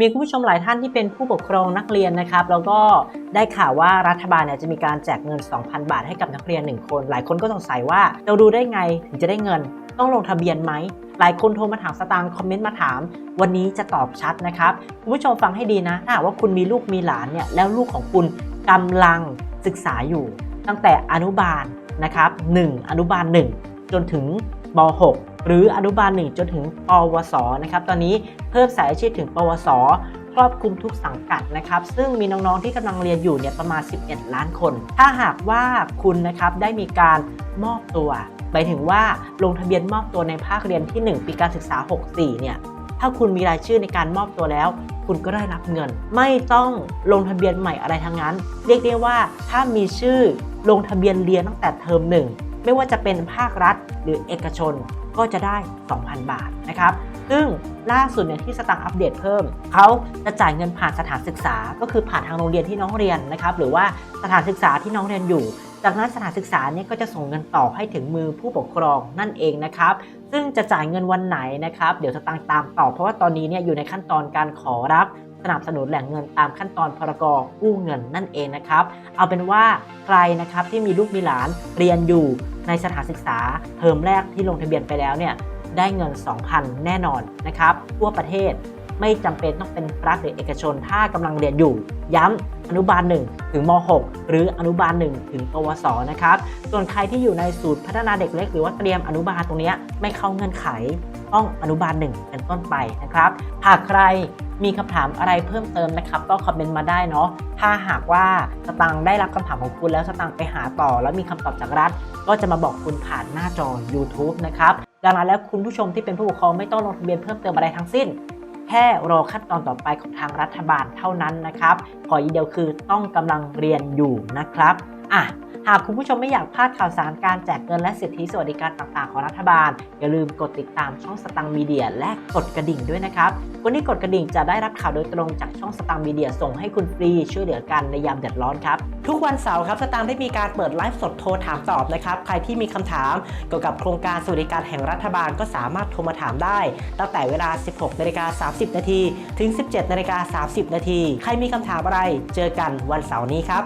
มีคุณผู้ชมหลายท่านที่เป็นผู้ปกครองนักเรียนนะครับ แล้วก็ได้ข่าวว่ารัฐบาลเนี่ยจะมีการแจกเงิน 2,000 บาทให้กับนักเรียน 1 คน หลายคนก็สงสัยว่าเราดูได้ไงถึงจะได้เงิน ต้องลงทะเบียนไหม หลายคนโทรมาถามสตางค์คอมเมนต์มาถาม วันนี้จะตอบชัดนะครับคุณผู้ชมฟังให้ดีนะถ้าว่าคุณมีลูกมีหลานเนี่ยแล้วลูกของคุณกำลังศึกษาอยู่ ตั้งแต่อนุบาลนะครับ1อนุบาล 1 จนถึงป .6 หรืออนุบาล 1 จนถึงปวสนะครับ ตอนนี้เพิ่มสายอาชีพถึง ปวส ครอบคลุมทุกสังกัดนะครับ ซึ่งมีน้องๆที่กำลังเรียนอยู่เนี่ยประมาณ 11 ล้านคน ถ้าหากว่าคุณนะครับได้มีการมอบตัวหมายถึงว่าลงทะเบียนมอบตัวในภาคเรียนที่ 1 ปีการศึกษา 64 เนี่ยถ้าคุณมีรายชื่อในการมอบตัวแล้ว คุณก็ได้รับเงิน ไม่ต้องลงทะเบียนใหม่อะไรทั้งนั้น เรียกได้ว่าถ้ามีชื่อลงทะเบียนเรียนตั้งแต่เทอมหนึ่ง ไม่ว่าจะเป็นภาครัฐหรือเอกชนก็จะได้ 2,000 บาทนะครับ ซึ่งล่าสุดเนี่ยที่สตังค์อัปเดตเพิ่ม เขาจะจ่ายเงินผ่านสถานศึกษา ก็คือผ่านทางโรงเรียนที่น้องเรียนนะครับ หรือว่าสถานศึกษาที่น้องเรียนอยู่ จากนั้นสถานศึกษาเนี่ยก็จะส่งเงินต่อให้ถึงมือผู้ปกครองนั่นเองนะครับ ซึ่งจะจ่ายเงินวันไหนนะครับ เดี๋ยวสตังค์ตามต่อ เพราะว่าตอนนี้เนี่ยอยู่ในขั้นตอนการขอรับ สนับสนุนแหล่งเงินตามขั้นตอนพรกรกู้เงินนั่นเองนะครับ เอาเป็นว่าใครนะครับที่มีลูกมีหลานเรียนอยู่ในสถานศึกษาเทอมแรกที่ลงทะเบียนไปแล้วเนี่ยได้เงิน 2,000 แน่นอนนะครับทั่วประเทศไม่จำเป็นต้องเป็นรัฐหรือเอกชนถ้ากำลังเรียนอยู่ ย้ำอนุบาล 1 ถึงม .6 หรืออนุบาล 1 ถึงปวสนะครับ ส่วนใครที่อยู่ในศูนย์พัฒนาเด็กเล็ก หรือว่าเตรียมอนุบาลตรงนี้ไม่เข้าเงื่อนไข ต้องอนุบาล 1 เป็นต้นไปนะครับ หากใคร มีคำถามอะไรเพิ่มเติมนะครับ ก็คอมเมนต์มาได้เนาะถ้าหากว่าสตังค์ได้รับคำถามของคุณแล้วสตังค์ไปหาต่อ แล้วมีคำตอบจากรัฐ ก็จะมาบอกคุณผ่านหน้าจอ YouTube นะครับดังนั้นแล้วคุณผู้ชมที่เป็นผู้ปกครองไม่ต้องลงทะเบียนเพิ่มเติมอะไรทั้งสิ้น แค่รอขั้นตอนต่อไปของทางรัฐบาลเท่านั้นนะครับขออีกเดียวคือต้องกำลังเรียนอยู่นะครับ อะหากคุณผู้ชมไม่อยากพลาดข่าวสารการแจกเงินและสิทธิสวัสดิการต่างๆ ของรัฐบาล อย่าลืมกดติดตามช่องสตังมีเดียและกดกระดิ่งด้วยนะครับคนที่กดกระดิ่งจะได้รับข่าวโดยตรงจากช่องสตังมีเดียส่งให้คุณฟรีช่วยเหลือกันในยามเดือดร้อนครับ ทุกวันเสาร์ครับสตังได้มีการเปิดไลฟ์สดโทรถามตอบนะครับ ใครที่มีคำถามเกี่ยวกับโครงการสวัสดิการแห่งรัฐบาลก็สามารถโทรมาถามได้ ตั้งแต่เวลา 16นาฬิกา30 นาทีถึง 17นาฬิกา30 นาทีใครมีคำถามอะไร เจอกันวันเสาร์นี้ครับ